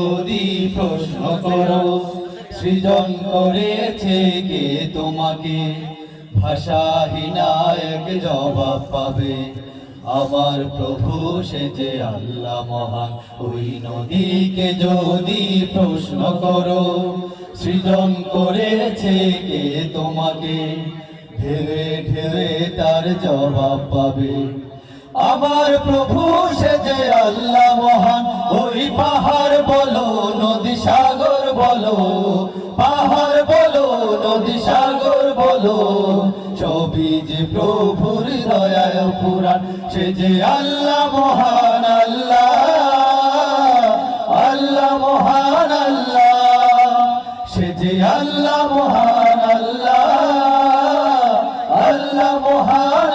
যদি প্রশ্ন করো, সৃজন করেছে কে তোমাকে? ভাষাহীনা এক জবাব পাবে। আমার প্রভু সে যে আল্লাহ মহান, ওই নদীকে যদি প্রশ্ন করো, সৃজন করেছে কে তোমাকে? ঢেলে ঢেলে তার জবাব পাবে। আমার প্রভু সে যে আল্লাহ মহান পাহাড় বলো, নদী সাগর বলো, পাহাড় বলো, নদী সাগর বলো ছবি যে প্রভুর দয়ায় পুরাণ, সে যে আল্লাহ মহান আল্লাহ আল্লাহ মহান আল্লাহ, সে যে আল্লাহ মহান আল্লাহ আল্লাহ মহান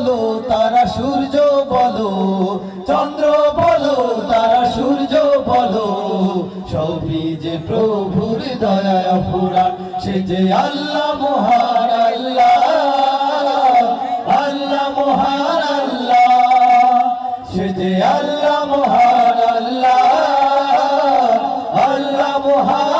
বলো, তারা সূর্য বলো। চন্দ্র বলো, তারা সূর্য বলো। সবই যে প্রভুর দয়া পুরাণ সে যে আল্লাহ মহান আল্লাহ। আল্লাহ মহান আল্লাহ। সে যে আল্লাহ মহান আল্লাহ। আল্লাহ আল্লাহ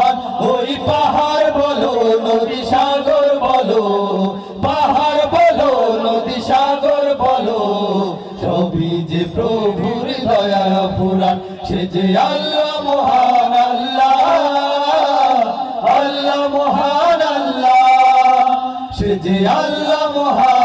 প্রভুর দয়া পুরাণ সে যে আল্লাহ মহান আল্লাহ। আল্লাহ মহান আল্লাহ। সে যে আল্লাহ মহান